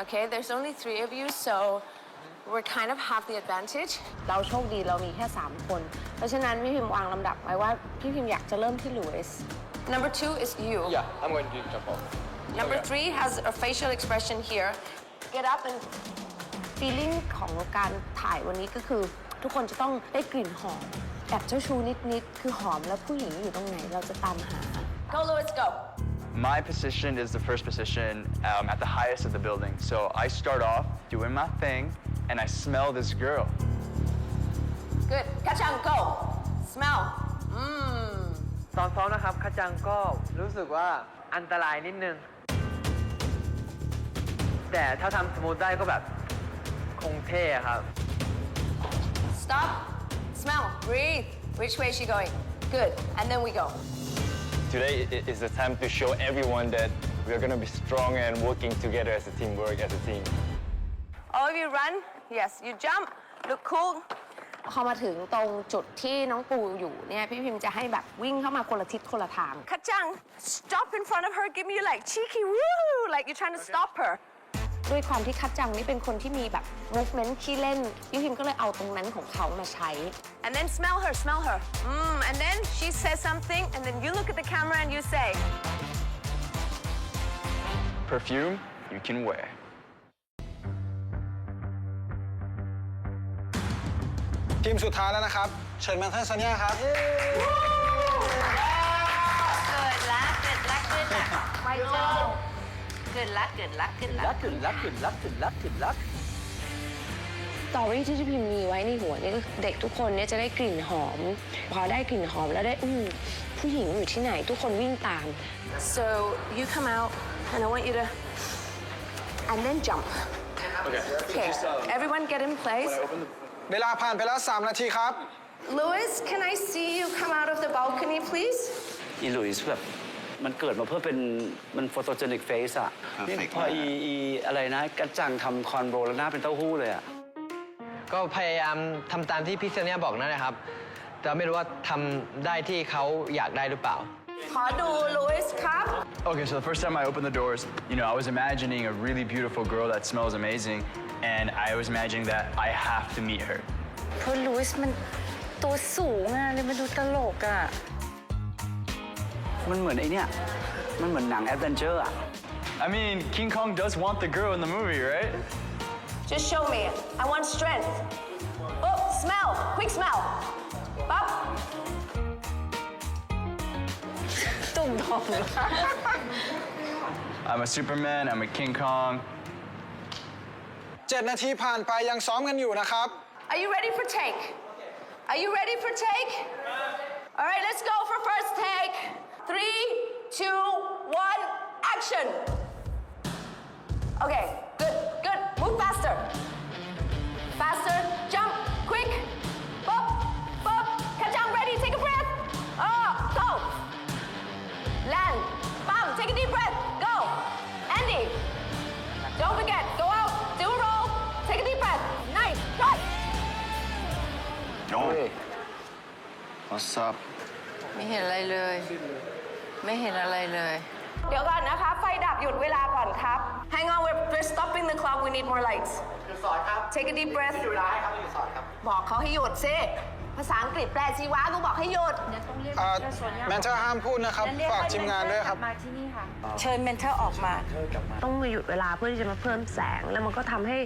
Okay, there's only three of you, so we kind of have the advantage. เราโชคดีเรามีแค่ 3 คน เพราะฉะนั้นพี่พิมพ์วางลำดับไว้ว่าพี่พิมพ์อยากจะเริ่มที่ลุยส์ Number two is you. Yeah, I'm going to jump off. Number Okay. three has a facial expression here. Get up and feeling ของการถ่ายวันนี้ก็คือทุกคนจะต้องได้กลิ่นหอมแอบเจ้าชู้นิดๆ คือหอมแล้วผู้หญิงอยู่ตรงไหนเราจะตามหา Go, Louis, go. My position is the first position um, at the highest of the building. So I start off doing my thing and I smell this girl. Good. Kachang, go. Smell. Mmm. ตอนซ้อมนะครับคัจจังก็รู้สึกว่าอันตรายนิดนึง แต่ถ้าทำสมูทได้ก็แบบคงเท่ครับ Stop. Smell. Breathe. Which way is she going? Good. And then we go. Today i- is the time to show everyone that we're going to be strong and working together as a teamwork, as a team. All of you run. Yes. You jump. Look cool. พอมาถึงตรงจุดที่น้องปูอยู่เนี่ยพี่พิมพ์จะให้แบบวิ่งเข้ามาคนละทิศคนละทาง Kachang, stop in front of her. Give me like cheeky woo, like you're trying to stop her. ด้วยความที่คัดจังนี่เป็นคนที่มีแบบ movement ขี้เล่นพี่พิมพ์ก็เลยเอาตรงนั้นของเขามาใช้ and then smell her smell her mm, and then she says something and then you look at the camera and you say Perfume you can wear. ทีมสุดท้ายแล้วนะครับ เชิญแมนเทอร์ซาเนียครับ good luck good luck good luck White Joe good luck good luck good luck ขึ้นลักขึ้นลักขึ้นลักขึ้นลักสตอรี่ที่พี่พิมพ์มีไว้ในหัวนี่ก็เด็กทุกคนเนี่ยจะได้กลิ่นหอม พอได้กลิ่นหอมแล้วได้อืมผู้หญิงอยู่ที่ไหนทุกคนวิ่งตาม so you come out and I want you to and then jump Okay. okay everyone get in place เวลาผ่านไปแล้ว 3 นาทีครับ Louis can I see you come out of the balcony please อีลุยส์แบบ มันเกิดมาเพื่อเป็นมันโฟโตเจนิกเฟสอะพออีอีอะไรนะกระจังทำคอนโบแล้วหน้าเป็นเต้าหู้เลยอะ ก็พยายามทำตามที่พี่เซเนียบอกนั่นแหละครับ แต่ไม่รู้ว่าทำได้ที่เขาอยากได้หรือเปล่า ขอดู Louis ครับ Okay, so the first time I opened the doors, you know, I was imagining a really beautiful girl that smells amazing, and I was imagining that I have to meet her. เพราะลุยส์มันตัวสูงอะเลยมันดูตลกอะ มันเหมือนไอเนี้ยมันเหมือนหนังแอดเวนเจอร์อะ I mean, King Kong does want the girl in the movie, right? Just show me. I want strength. Oh, smell. Quick smell. Up. ตุ่มทอง I'm a Superman, I'm a King Kong. 7 นาทีผ่านไปยังซ้อมกันอยู่นะครับ Are you ready for take? Are you ready for take? All right, let's go for first take. Three, two, one, action. Okay, good, good. Move faster. Faster, jump, quick. Bop, bop. Kachang, ready, take a breath. Oh, go. Land, bam, take a deep breath. Go. Andy, don't forget, go out, do a roll, take a deep breath. Nice, right. No. What's up? ไม่เห็นอะไรเลย ไม่เห็นอะไรเลย เดี๋ยวก่อนนะคะ ไฟดับหยุดเวลาก่อนครับ Hang on we're, we're stopping the clock we need more lights หยุดสอนครับ Take a deep breath หยุดเวลาให้ครับหยุดสอนครับ บอกเขาให้หยุดสิภาษาอังกฤษแปลชีวะต้องบอกให้หยุดเอ่อแมนเทอร์ห้ามพูดนะครับ ฝากทีมงานด้วยครับเชิญเมนเทอร์ออกมา ต้องมาหยุดเวลาเพื่อที่จะมาเพิ่มแสง แล้วมันก็ทำให้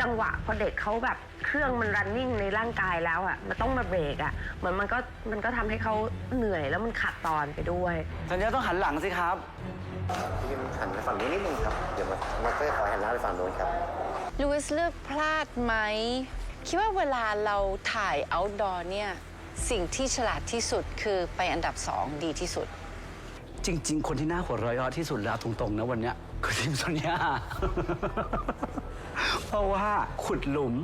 จังหวะพอเด็กเขาแบบเครื่องมันรันนิ่งในร่างกายแล้วอะมันต้องมาเบรกอะเหมือนมันก็มันก็ทำให้เขาเหนื่อยแล้วมันขาดตอนไปด้วย สัญญาต้องหันหลังสิครับ พี่หันไปฝั่งนู้นนิดนึงครับ เดี๋ยวมามาเตอร์ขอหันหน้าไปฝั่งนู้นครับลุยส์เลือกพลาดไหม คิดว่าเวลาเราถ่าย outdoor เนี่ย สิ่งที่ฉลาดที่สุดคือไปอันดับสองดีที่สุด จริง ๆ คนที่น่าหัวเราะเยาะที่สุดแล้วตรงๆนะวันเนี้ยคือทีมโซเนีย เพราะว่าขุดหลุม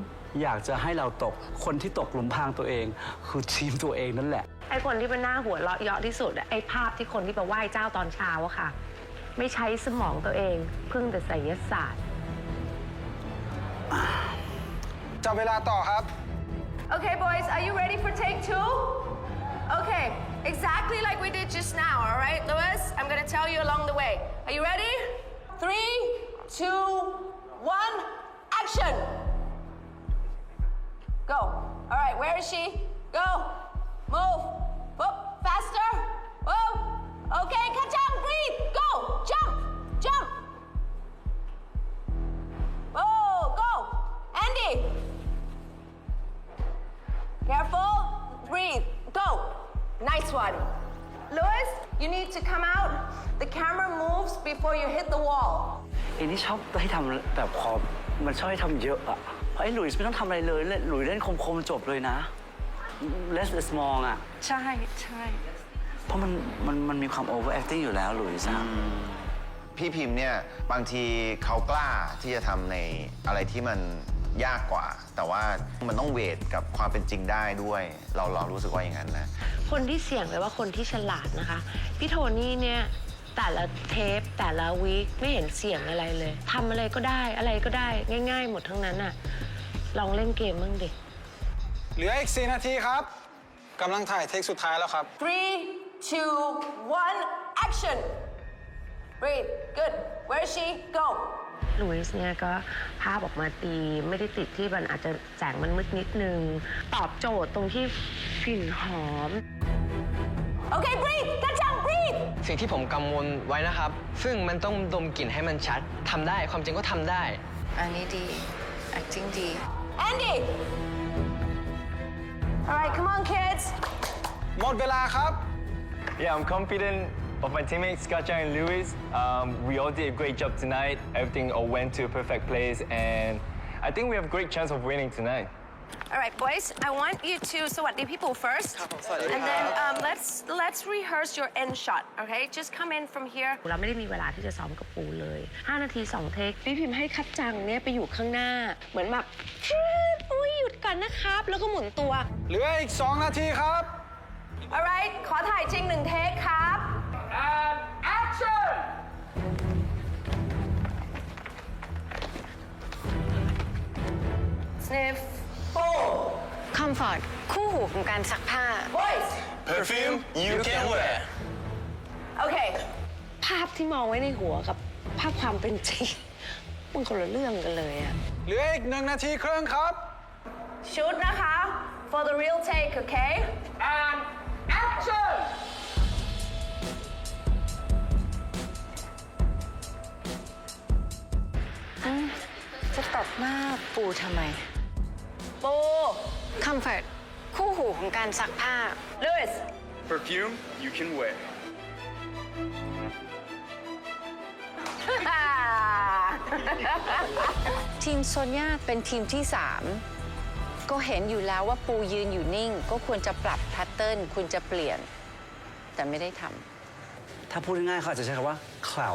อยากจะให้เราตก คนที่ตกหลุมพรางตัวเอง คือทีมตัวเองนั่นแหละ ไอ้คนที่เป็นหน้าหัวเราะเยาะที่สุดอะไอ้ภาพที่คนที่ไปไหว้เจ้าตอนเช้าอะค่ะ ไม่ใช้สมองตัวเอง พึ่งแต่ไสยศาสตร์ จับเวลาต่อครับ Okay, boys, are you ready for take two? Okay, exactly like we did just now, all right, Lewis? I'm gonna tell you along the way. Are you ready? Three, two, action. Go. All right, where is she? Go. Move. Whoop. Faster. Whoa. Okay, catch on. Breathe. Go. Jump. Jump. Whoa. go. Andy. Careful. Breathe. Go. Nice one. Louis, you need to come out. The camera moves before you hit the wall. อันนี้ชอบให้ทำแบบคอ มมันชอบให้ทำเยอะอะเพราะไอ้หลุยส์ไม่ต้องทำอะไรเลยเล่นหลุยเล่นคมๆจบเลยนะ less is more อะใช่ใช่ เพราะมันมันมันมีความ over acting อยู่แล้วหลุยส์อะพี่พิมพ์เนี่ยบางทีเขากล้าที่จะทำในอะไรที่มันยากกว่า แต่ว่ามันต้องเวทกับความเป็นจริงได้ด้วย เราเรารู้สึกว่าอย่างนั้นนะ คนที่เสี่ยงเลยว่าคนที่ฉลาดนะคะ พี่โทนี่เนี่ย แต่ละเทปแต่ละวีคไม่เห็นเสี่ยงอะไรเลยทำอะไรก็ได้อะไรก็ได้ง่าย ๆ หมดทั้งนั้นอะลองเล่นเกมบ้างดิ เหลืออีก 4 นาทีครับกำลังถ่ายเทคสุดท้ายแล้วครับ three two one action breathe good where is she go ลุยส์เนี่ยก็ภาพออกมาดีไม่ได้ติดที่มันอาจจะแสงมันมืดนิดนึง ตอบโจทย์ตรงที่กลิ่นหอมโอเค breathe ก สิ่งที่ผมกังวลไว้นะครับ ซึ่งมันต้องดมกลิ่นให้มันชัดทำได้ความจริงก็ทำได้ อันนี้ดี acting ดี Andy alright come on kids หมดเวลาครับ Yeah, I'm confident of my teammates, Skacha and Lewis. Um, we all did a great job tonight. Everything all went to a perfect place, and I think we have a great chance of winning tonight. All right, boys. I want you to sawadi people first, and then um, let's let's rehearse your end shot. Okay, just come in from here. เราไม่ได้มีเวลาที่จะซ้อมกับปูเลย 5 นาที 2 เทค พี่พิมพ์ให้คัดจังเนี่ยไปอยู่ข้างหน้า เหมือนแบบอุ้ยหยุดก่อนนะครับ แล้วก็หมุนตัว เหลืออีก 2 นาทีครับ alright ขอถ่ายจริงหนึ่งเทคครับ and action comfort คู่หูของการซักผ้า voice Perfume you can wear. โอเคภาพที่มองไว้ในหัวกับภาพความเป็นจริง มันคนละเรื่องกันเลยอะเหลืออีก1นาทีครึ่งครับชุดนะคะ for the real take okay and action จะตบหน้าปูทำไม ปู comfort คู่หูของการซักผ้า Lewis Perfume you can wear. ทีมโซนยาเป็นทีมที่ 3 ก็เห็นอยู่แล้วว่าปูยืนอยู่นิ่ง ก็ควรจะปรับแพทเทิร์นควรจะเปลี่ยน แต่ไม่ได้ทำถ้าพูดง่ายๆเขาอาจจะใช้คำว่าเขลา